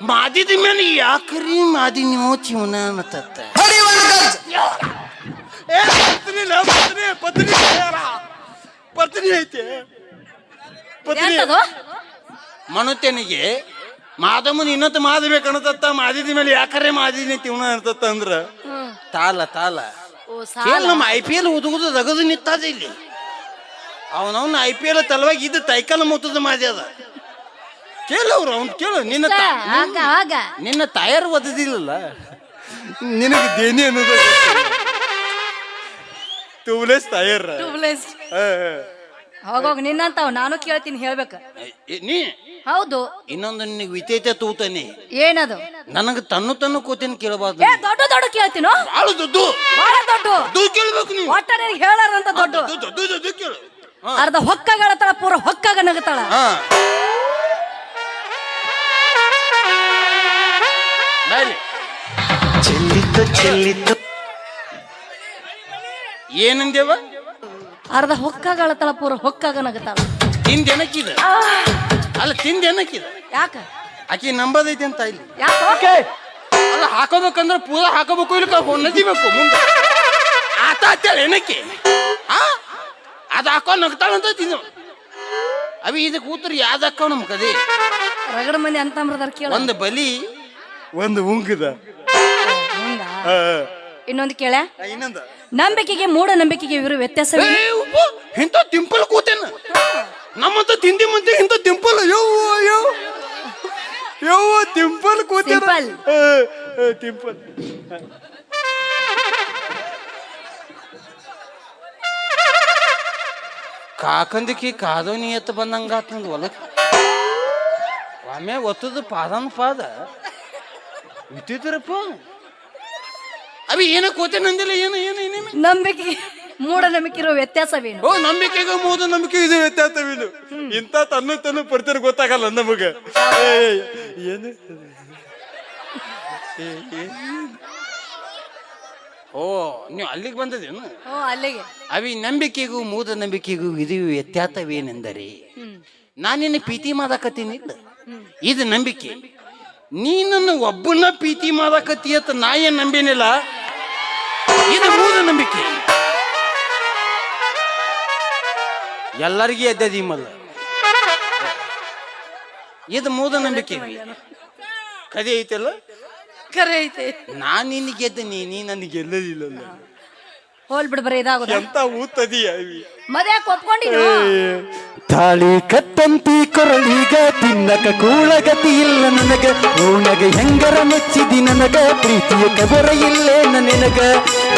ಮಾದಿದ ಮೇಲೆ ಯಾಕ್ರಿ ಮಾದಿ ನೀವು ಜೀವನ ಅನ್ನತ್ತ ಏ, ಪತ್ನಿ ಇಲ್ಲ, ಪತ್ನಿ, ಪತ್ನಿ. ಪತ್ನಿ ಐತೆ. ಪತ್ನಿ ಎಂತದು ಮನುತ್ಯನಿಗೆ ಮಾದಮ್ಮನ ಇನ್ನೊತ್ತು ಮಾದಬೇಕು ಅನ್ನತತ್ತ ಮಾದಿದ ಮೇಲೆ ಯಾಕರೆ ಮಾದಿನಿ ತಿವನ ಅನ್ನತತ್ತ ಅಂದ್ರ? ತಾಲ ತಾಲ. ಓ ನಮ್ಮ ಐ ಪಿ ಎಲ್ ಉದುಗುದು ದಗದು ನಿತ್ತಾದ ಇಲ್ಲಿ. ಅವನವನ ಐ ಪಿ ಎಲ್ ತಲವಾಗಿ ಇದು ತೈಕಲ್ ಮುತ್ತದ ಮಾದಿ ಅದ. ಕೇಳು ಅವ್ರು ಅವ್ನು ಕೇಳು ನಿನ್ನ ತಾ- ಆಗ ಆಗ. ನಿನ್ನ ತಾಯಾರು ಒದದಿಲ್ಲಲ್ಲ ನಿನಗೆ ದೇನಿ ಅನ್ನೋದು ಟೂಬ್ಲೆಸ್ ತಾಯರ್ ಟ್ಯೂಬ್ಲೆಸ್ ಹೋಗೋಗ ನಿನ್ನಂತಾವ್ ನಾನು ಕೇಳ್ತೀನಿ ಹೇಳ್ಬೇಕ. ನೀ? ಹೌದು. ಇನ್ನೊಂದು ನಿನಗೆ ವಿತೇತೆ ತೂತಾನೆ. ಏನದು? ನನಗೆ ತನ್ನು ತನ್ನು ಕೂತೀನಿ ಕೇಳಬಾರ್ದು. ಏ ದೊಡ್ಡ ದೊಡ್ಡ ಕೇಳ್ತೀನಿ? ಬಾಳ ದೊಡ್ಡ. ಬಹಳ ದೊಡ್ಡ. ದೊಡ್ಡು ಕೇಳ್ಬೇಕು ನೀವು ಒಟ್ಟ ನಿನಗೆ ಹೇಳಾರಂತ ದೊಡ್ಡ. ದೊಡ್ಡ ದೊಡ್ಡ ಕೇಳು. ಅರ್ಧ ಹೊಕ್ಕಗಳತಳ ಪೂರ ಹೊಕ್ಕಾಗ ನಗತಾಳ. ಹಾ. ಚೆಲ್ಲಿತು ಚೆಲ್ಲಿತು ಏನಂದೇವ? ಅರ್ಧ ಹೊಕ್ಕಗಳತಳ ಪೂರ ಹೊಕ್ಕಾಗ ನಗತಾಳ. ತಿಂದ ಏನಕ್ಕಿದ ಅಲ್ಲ ತಿಂದ ಏನಕ್ಕಿದ ಯಾಕ? ಆಕಿ ನಂಬದೈತಿ ಅಂತ ಇಲ್ಲಿ. ಯಾಕ? ಅಲ್ಲ ಹಾಕೋಬೇಕಂದ್ರೆ ಪೂರ ಹಾಕೋಬೇಕು ಇಲ್ಲ ನದಿಬೇಕು ಮುಂದೆ. ಆತ ಅಂತೇಳಿ ಏನಕ್ಕೆ ಆ? ಅದು ನಗತಾಳ ನಗ್ತಾಳಂತ ತಿನ್ನು ಅವಿ ಇದಕ್ಕೆ ಕೂತ್ರಿ ಯಾವ್ದು ಹಾಕೋ ನಮ್ ಕದಿ? ರಗಡ ಮಂದಿ ಅಂತ ಕೇಳ. ಒಂದು ಬಲಿ ಒಂದು ಉಂಗುದ. ಹಂಗ ಇನ್ನೊಂದು ಕೇಳ? ಇನ್ನೊಂದು. ನಂಬಿಕೆಗೆ ಮೂಢ ನಂಬಿಕೆಗೆ ಇವರು ವ್ಯತ್ಯಾಸ ಇಂತ ಇಂಥ ತಿಂಪಲ್ ಕೂತೇನ? ನಮ್ಮಂತ ತಿಂದಿ ಮುಂದೆ ಇಂಥ ತಿಂಪಲ್ ಅಯ್ಯೋ ಅಯ್ಯೋ ಯವ್ವ ತಿಂಪಲ್ ಕೂತೇನ? ತಿಂಪಲ್. ಕಾಕಂದಿಕಿ ಕಾದೋನಿ ಎತ್ತ ಬಂದಂಗಾತ್ ನಂದು ಹೊಲಕ್ಕೆ. ಒಮ್ಮೆ ಒತ್ತದ ಪಾದನ ಪಾದ ಬಿತ್ತಿದ್ರಪ್ಪ ಅವಿ ಏನ ಕೋತೆ ನಂದಿಲ್ಲ ಏನು ಏನು ಏನೇನು ನಂಬಿಕೆ ಮೂಢ ನಂಬಿಕೆ ಇರೋ ವ್ಯತ್ಯಾಸವೇನು? ಓ ನಂಬಿಕೆಗೂ ಮೂಢ ನಂಬಿಕೆ ಇದು ವ್ಯತ್ಯಾಸವಿದು ಇಂಥ ತನ್ನ ತನ್ನ ಪಡ್ತಾರೆ ಗೊತ್ತಾಗಲ್ಲ ನಮಗೆ. ಏನು. ಓ ನೀವು ಅಲ್ಲಿಗೆ ಬಂದದೇನು ಓ ಅಲ್ಲಿಗೆ. ಅವಿ ನಂಬಿಕೆಗೂ ಮೂಢ ನಂಬಿಕೆಗೂ ಇದು ವ್ಯತ್ಯಾಸವೇನೆಂದರೆ ನಾನೇನು ಪ್ರೀತಿ ಮಾತಾಕತ್ತೀನಿ ಇದು ನಂಬಿಕೆ. ನೀ ನನ್ನ ಒಬ್ಬನ ಪ್ರೀತಿ ಮಾಡಕತ್ತಿ ಅಂತ ನಾ ಏನು ನಂಬೇನಿಲ್ಲ? ಇದು ಮೂಢ ನಂಬಿಕೆ. ಎಲ್ಲರಿಗೂ ಎದ್ದದಿ ಮಲ್ಲ ಇದು ಮೂಢ ನಂಬಿಕೆ. ಕದಿ ಐತಲ್ಲ? ಕರೆ ಐತೆ. ನಾನು ನಿನ್ನ ಗೆದ್ದ ನೀ ನನ್ನ ನನಗೆ ಗೆಲ್ಲಲಿಲ್ಲಲ್ಲ ಹೋಲ್ ಬಿಡ್ ಬರೀ ಇದಾಗೋದ? ಎಂತ ಊತದಿ ಅವಿ. ತಾಳಿ ಕತ್ತಂತಿ ಕೊರಳೀಗ ತಿನ್ನಕ ಕೂಳಗತಿ ಇಲ್ಲ ನನಗ. ಓಣಗ ಹೆಂಗರ ಮೆಚ್ಚಿದಿ ನನಗ ಪ್ರೀತಿಯ ಕಬರ ಇಲ್ಲೇ ನನಗ.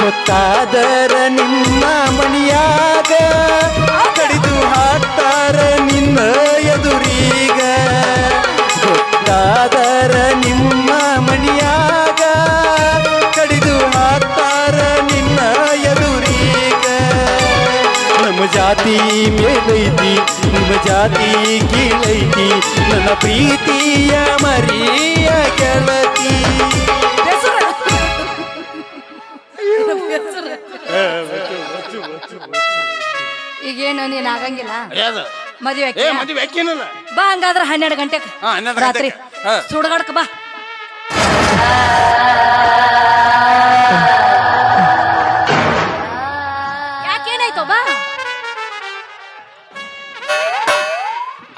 ಗೊತ್ತಾದರ ನಿಮ್ಮ ಮಣಿಯಾಗ ಕಡಿದು ಹಾಕ್ತಾರ ಕೀಳೈತಿ ನನ್ನ ಪ್ರೀತಿಯ ಮರಿಯ ಗೆಳತಿ ಈಗೇನು ನೀನ್ ಆಗಂಗಿಲ್ಲ? ಮದ್ವೆ ಬಾ ಹಂಗಾದ್ರ ಹನ್ನೆರಡು ಗಂಟೆಗೆ ಹಾ, ರಾತ್ರಿ. ಸುಡಗಾಡ್ಕ ಬಾ.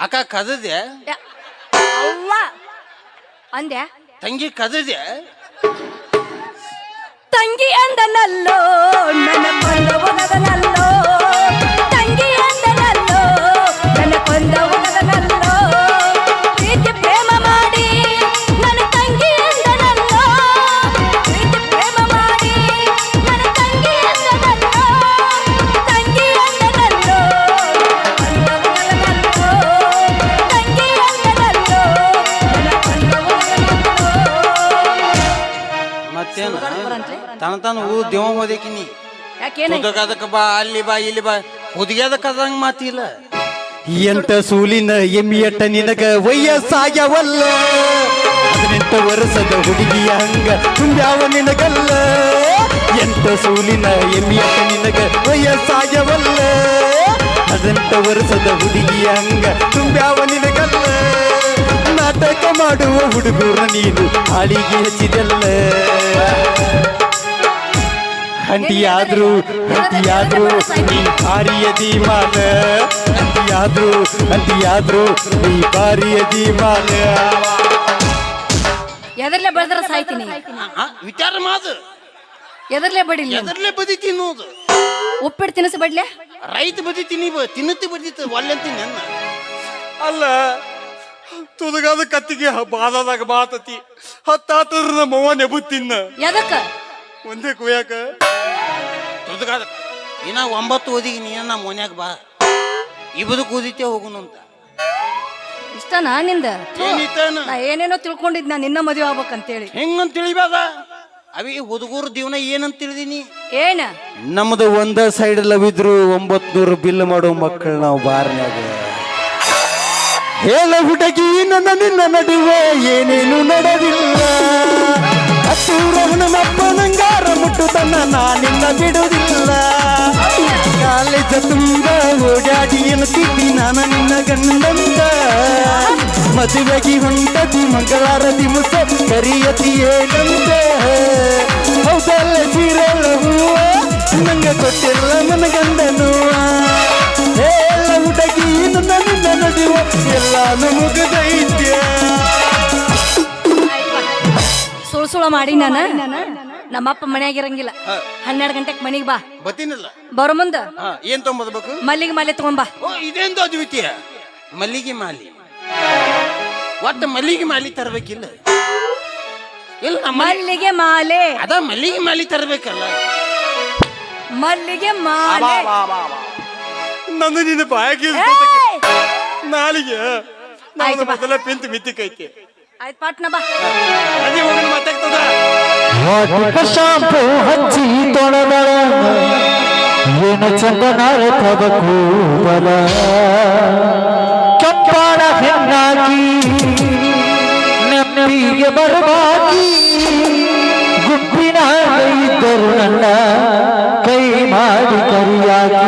ಅಕ್ಕ ಕದದೆ ಯಾ- ಅವ್ವ. ಅಂದ್ಯಾ? ತಂಗಿ ಕದದೆ ತಂಗಿ ಅಂದನಲ್ಲೋ ನನ್ನ ಕೊಂದ ಅದಕ್ಕ ಬಾ ಅಲ್ಲಿ ಬಾ ಇಲ್ಲಿ ಬಾ. ಹುದುಗ್ಯಾದ ಕದಂಗ ಮಾತಿಲ್ಲ. ಎಂಟ ಸೂಲಿನ ಎಮ್ಮಿಯಟ್ಟ ನಿನಗ ವಯಸ್ಸಾಗ್ಯವಲ್ಲ? ಹದಿನೆಂಟು ವರ್ಷದ ಹುಡುಗಿಯ ಹಂಗ ತುಂಬ್ಯಾವ ನಿನಗಲ್ಲ? ಎಂಟ ಸೂಲಿನ ಎಮ್ಮಿಯಟ್ಟ ನಿನಗ ವಯಸ್ಸಾಗ್ಯವಲ್ಲ? ಹದಿನೆಂಟು ವರ್ಷದ ಹುಡುಗಿಯ ಹಂಗ ತುಂಬ್ಯಾವ ನಿನಗಲ್ಲ? ನಾಟಕ ಮಾಡುವ ಹುಡುಗರ ನೀನು ಹಾಳಿಗೆ ಹಚ್ಚಿದಲ್ಲ? ಅಂಟಿಯಾದ್ರು ಅಂಟಿಯಾದ್ರು ನೀ ಭಾರಿಯದಿ ಮಾಲ ಅಂಟಿಯಾದ್ರು ಅಂಟಿಯಾದ್ರು ನೀ ಭಾರಿಯದಿ ಮಾಲ ಎದರ್ಲೆ ಬಡದ್ರ ಸಾಯ್ತೀನಿ. ಆ, ವಿಚಾರ ಮಾದು ಎದರ್ಲೆ ಬಡಿಲಿ? ಎದರ್ಲೆ ಬದಿತಿ ನೋದು ಉಪ್ಪಿಟ್ಟು ತಿನಿಸು ಬಡ್ಲೆ? ರೈತ ಬದಿತೀನಿ ತಿನ್ನುತ್ತಿ ಬದಿತ ಒಳ್ಳೆಂತೀನಿ ನನ್ನ. ಅಲ್ಲ ತುದುಗಾದ ಕತ್ತಿಗೆ ಬಾದಾದಾಗ ಬಾತತಿ ಹತ್ತಾತರ ನೆಬು ನೆಬುತ್ತಿನ್ನ ಎದಕ್ಕ? ಒಂದೇ ಕುಯ್ಯಾಕ? ತುದುಗಾದ ಇನ್ನ ಒಂಬತ್ತು ಓದಿಗೆ ನೀನ ನಮ್ಮ ಮನ್ಯಾಗ ಬಾ. ಇಬದು ಕೂದಿತ್ತೆ ಹೋಗುನು ಅಂತ. ಇಷ್ಟನಾ ನಿಂದ? ಥು, ಏನಿತ್ತಾನ? ನಾ ಏನೇನೋ ತಿಳ್ಕೊಂಡಿದ್ ನಾನು ನಿನ್ನ ಮದುವೆ ಆಗ್ಬೇಕಂತೇಳಿ. ಹೆಂಗಂತ ತಿಳಿಬಾದ ಅವಿ ಹುಡುಗರ ದೀವನ ಏನಂತ ತಿಳಿದೀನಿ? ಏನ? ನಮ್ದು ಒಂದ ಸೈಡ್ ಲವ್ ಇದ್ರು ಒಂಬತ್ನೂರು ಬಿಲ್ ಮಾಡೋ ಮಕ್ಕಳು ನಾವು ಬಾರ್ನಾಗ ಹೇಳ ಹುಡುಗಿ ನನ್ನ ನಿನ್ನ ನಡುವೆ ಏನೇನು ನಡೆದಿಲ್ಲ. ಹತ್ತೂರವನ ಮಪ್ಪನಂಗಾರ ಮುಟ್ಟುತನ್ನ ತನ್ನ ನಿನ್ನ ಬಿಡುವುದಿಲ್ಲ. ಕಾಲೇಜ ತುಂಬ ಓಡಾಡಿ ಎನ್ನುತ್ತಿದ್ದಿ ನಾನು ನಿನ್ನ ಗಂಡಂದ ಮದುವೆಗೆ ಹೊಂಟದಿ ಮಂಗಳಾರತಿ ಮುಸ ಕರಿಯತಿ ಏನಂತ ಹೌದಲ್ಲ ಸೀರೆಲ್ಲ ನಂಗ ಕೊಟ್ಟಿಲ್ಲ ನನ್ನ ಗಂಡನು ಎಲ್ಲ ಹುಡುಗಿ ನನ್ನ ನಡುವ ಎಲ್ಲ ನಮಗದೈತ್ಯ ಸುಳ್ ಸುಳ ಮಾಡಿ ನಾನ? ನಮ್ಮಪ್ಪ ಮನ್ಯಾಗ ಇರಂಗಿಲ್ಲ. ಹನ್ನೆರಡು ಗಂಟೆಗೆ ಮನೆಗೆ ಬಾ. ಬತ್ತೀನಲ್ಲ ಬರೋ ಮುಂದ. ಏನ್ ತೊಗೊಂಬರ್ಬೇಕು ಮಲ್ಲಿಗೆ ಮಾಲೆ ತಗೊಂಬಾ ಓ ಇದೇಂದು ಅದ್ವಿತೀಯ? ಮಲ್ಲಿಗೆ ಮಾಲಿ. ಒಟ್ಟ ಮಲ್ಲಿಗೆ ಮಾಲಿ ತರಬೇಕಿಲ್ಲ? ಇಲ್ಲ ಮಲ್ಲಿಗೆ ಮಾಲೆ. ಅದ ಮಲ್ಲಿಗೆ ಮಾಲಿ ತರಬೇಕಲ್ಲ. ಮಲ್ಲಿಗೆ ಮಾಲೆ. ನನ್ನ ನಿನ್ನ ಬಾಯಾಗಿ ಏಯ್! ನಾಲಿಗೆ ಆಯ್ತು ಬಾ. ಮೊದಲ ಪಿಂತ್ ಮಿತ್ತಿಕೈತಿ ಆಯ್ತು ಪಾಟ್ನ ಬಾ. ಅದೇ ಹೋಗಿ ಮಾತಾಡ್ತದ ವಾಟಿಕ ಶಾಂಪು ಹಚ್ಚಿ ತೊಳೆದಳ ಏನು ಚಂದನಾರ್ಥದ ಕೂದಲ. ಕೆಂಪಾಳ ಹೆಣ್ಣಾಗಿ, ನೆಮ್ಮದಿಗೆ ಬರುವಾಗಿ ಗುಬ್ಬಿನ ಇದ್ದರು ನನ್ನ ಕೈ ಮಾಡಿ ಕರಿಯಾಗಿ.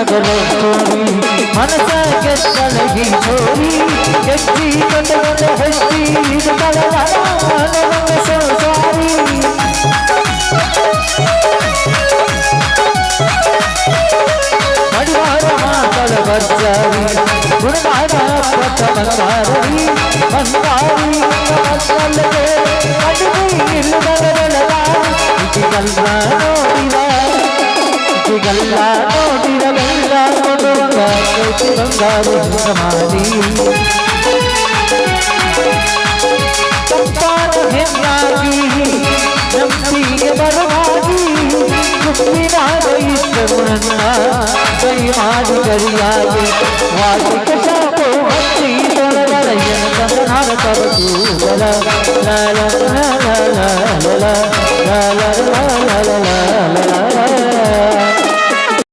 लगलो मन से के चलगी छोरी सब हमारी बर्बादी बिना गई करुणा कई आज करिया वाजिक चापो हस्ती तोड़ रयन तमनार कब तू ला ला ला ला ला ला ला ला ला ला ला ला